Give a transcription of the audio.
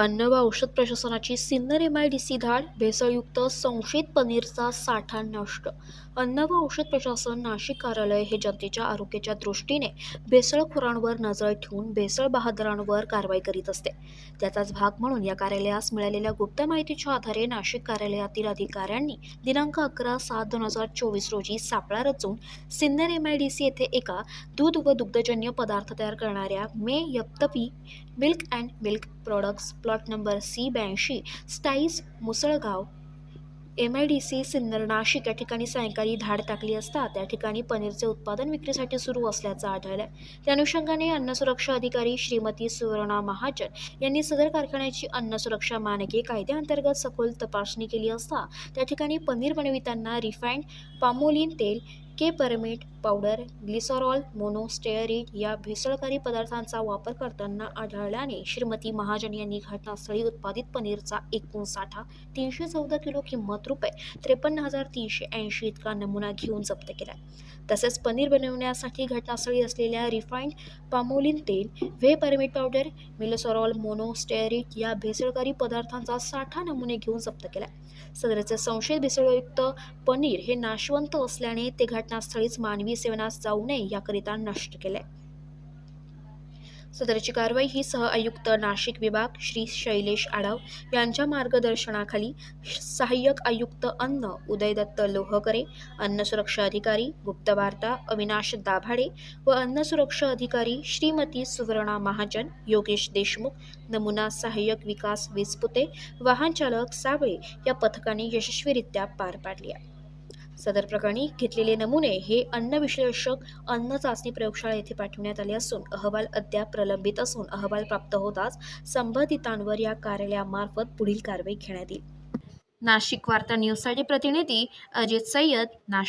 अन्न व औषध प्रशासनाची Sinnar M I D C धाड भेसळयुक्त संशयित पनीरचा साठा नष्ट. अन्न व औषध प्रशासन नाशिक कार्यालय हे जनतेच्या आरोग्याच्या दृष्टीने भेसळखोरांवर नजर ठेवून भेसळ बहादरांवर कारवाई करीत असते. त्याचाच भाग म्हणून या कार्यालयास मिळालेल्या गुप्त माहितीच्या आधारे नाशिक कार्यालयातील अधिकाऱ्यांनी दिनांक अकरा सात दोन हजार चोवीस रोजी सापळा रचून Sinnar M I D C येथे एका दूध व दुग्धजन्य पदार्थ तयार करणाऱ्या मे यप्तपी milk and milk products plot number C ब्याऐंशी स्टाईज Musalgaon. M I D C Sinnar Nashik या ठिकाणी सायंकाळी धाड टाकली असता त्या ठिकाणी पनीरचे उत्पादन विक्रीसाठी सुरू असल्याचं आढळलं. त्या अनुषंगाने अन्न सुरक्षा अधिकारी श्रीमती सुवर्णा महाजन यांनी सदर कारखान्याची अन्न सुरक्षा मानके कायद्याअंतर्गत सखोल तपासणी केली असता त्या ठिकाणी पनीर बनविताना रिफाईंड पामोलिन तेल के परमिट पावडर ग्लिसरॉल मोनोस्टेअरिड या भेसळकारी पदार्थांचा वापर करताना आढळल्याने श्रीमती महाजन यांनी घटनास्थळी उत्पादित पनीरचा एकूण साठा तीनशे चौदा किलो किंमत रुपये त्रेपन्न हजार तीनशे ऐंशी इतका नमुना घेऊन जप्त केला. तसेच पनीर बनवण्यासाठी घटनास्थळी असलेल्या रिफाईंड पामोलिन तेल व्हे परमिट पावडर मिलोसॉरॉल मोनोस्टेअरिड या भेसळकारी पदार्थांचा साठा नमुने घेऊन जप्त केला. सदरचे संशयित भेसळयुक्त पनीर हे नाशवंत असल्याने ते घटनास्थळीच मानवी सेवनास जाऊ नये याकरिता नष्ट केले सदरची कारवाई ही सह आयुक्त नाशिक विभाग श्री शैलेश आढाव यांच्या मार्गदर्शनाखाली सहाय्यक आयुक्त अन्न उदयदत्त लोहकरे अन्न सुरक्षा अधिकारी गुप्तवार्ता अविनाश दाभाडे व अन्न सुरक्षा अधिकारी श्रीमती सुवर्णा महाजन योगेश देशमुख नमुना सहाय्यक विकास विसपुते वाहन चालक साबळे या पथकाने यशस्वीरित्या पार पाडली आहे. सदर प्रकरणी घेतलेले नमुने हे अन्न विश्लेषक अन्न चाचणी प्रयोगशाळा येथे पाठवण्यात आले असून अहवाल अद्याप प्रलंबित असून अहवाल प्राप्त होताच संबंधितांवर या कार्यालयामार्फत पुढील कारवाई घेण्यात येईल. नाशिक वार्ता न्यूजसाठी प्रतिनिधी अजित सय्यद नाशिक.